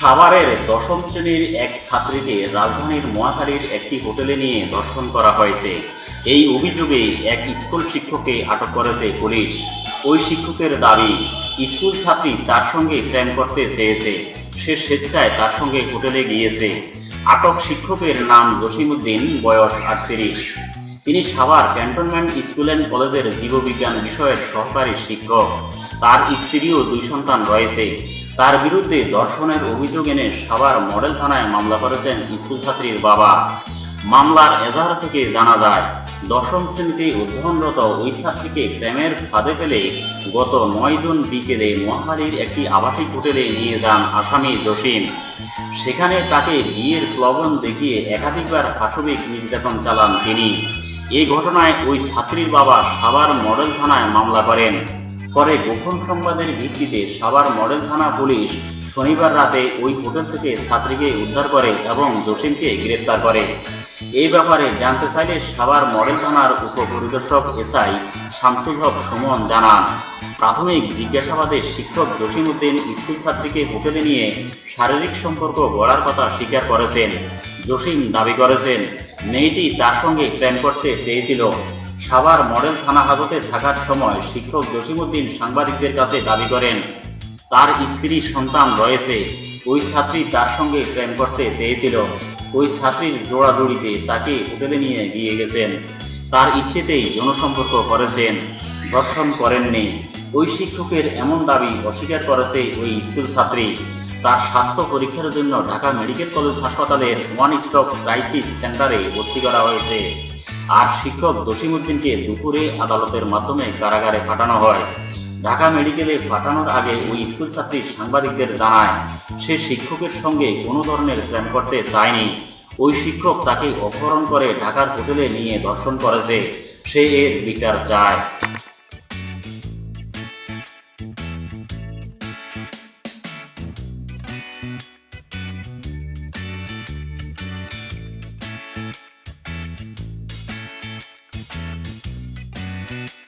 সাভারের দশম শ্রেণির এক ছাত্রীকে রাজধানীর মহাখালীর একটি হোটেলে নিয়ে দর্শন করা হয়েছে। এই অভিযোগে এক স্কুল শিক্ষককে আটক করেছে পুলিশ। ওই শিক্ষকের দাবি, স্কুল ছাত্রী তার সঙ্গে প্রেম করতে চেয়েছে। সে স্বেচ্ছায় তার সঙ্গে হোটেলে গিয়েছে। আটক শিক্ষকের নাম জসিমউদ্দিন, বয়স আটত্রিশ। তিনি সাভার ক্যান্টনমেন্ট স্কুল অ্যান্ড কলেজের জীববিজ্ঞান বিষয়ের সহকারী শিক্ষক। তার স্ত্রীও দুই সন্তান রয়েছে। তার বিরুদ্ধে দর্শনের অভিযোগ এনে সাভার মডেল থানায় মামলা করেছেন স্কুল ছাত্রীর বাবা। মামলার এজাহার থেকে জানা যায়, দশম শ্রেণীতে অধ্যয়নরত ওই ছাত্রীকে প্রেমের ফাঁদে ফেলে গত নয় জুন বিকেলে মহাখালীর একটি আবাসিক হোটেলে নিয়ে যান আসামি জসিম। সেখানে তাকে বিয়ের প্লবন দেখিয়ে একাধিকবার পাশবিক নির্যাতন চালান তিনি। এই ঘটনায় ওই ছাত্রীর বাবা সাভার মডেল থানায় মামলা করেন। পরে গোপন সংবাদের ভিত্তিতে সাভার মডেল থানা পুলিশ শনিবার রাতে ওই হোটেল থেকে ছাত্রীকে উদ্ধার করে এবং জসিমকে গ্রেপ্তার করে। এই ব্যাপারে জানতে চাইলে সাভার মডেল থানার উপপরিদর্শক এসআই শামসুল হক সুমন জানান। প্রাথমিক জিজ্ঞাসাবাদে শিক্ষক জসিম উদ্দিন স্কুল ছাত্রীকে হোটেলে নিয়ে শারীরিক সম্পর্ক গড়ার কথা স্বীকার করেছেন। জসিম দাবি করেছেন, মেয়েটি তার সঙ্গে প্রেম করতে চেয়েছিল। সাভার মডেল থানা হাজতে থাকার সময় শিক্ষক জসিমউদ্দিন সাংবাদিকদের কাছে দাবি করেন, তার স্ত্রী সন্তান রয়েছে, ওই ছাত্রী তার সঙ্গে প্রেম করতে চেয়েছিল, ওই ছাত্রীর জোড়াজড়িতে তাকে হোটেলে নিয়ে গিয়ে গেছেন, তার ইচ্ছেতেই জনসম্পর্ক করেছেন, দর্শন করেননি, ওই শিক্ষকের এমন দাবি অস্বীকার করেছে ওই স্কুল ছাত্রী, তার স্বাস্থ্য পরীক্ষার জন্য ঢাকা মেডিকেল কলেজ হাসপাতালের ওয়ান স্টপ ক্রাইসিস সেন্টারে ভর্তি করা হয়েছে। আর শিক্ষক জসিম উদ্দিনকে দুপুরে আদালতের মাধ্যমে কারাগারে পাঠানো হয়। ঢাকা মেডিকেলে পাঠানোর আগে ওই স্কুল ছাত্রী সাংবাদিকদের জানায়, সে শিক্ষকের সঙ্গে কোনো ধরনের প্রেম করতে চায়নি। ওই শিক্ষক তাকে অপহরণ করে ঢাকার হোটেলে নিয়ে দর্শন করেছে। সে এর বিচার চায়। you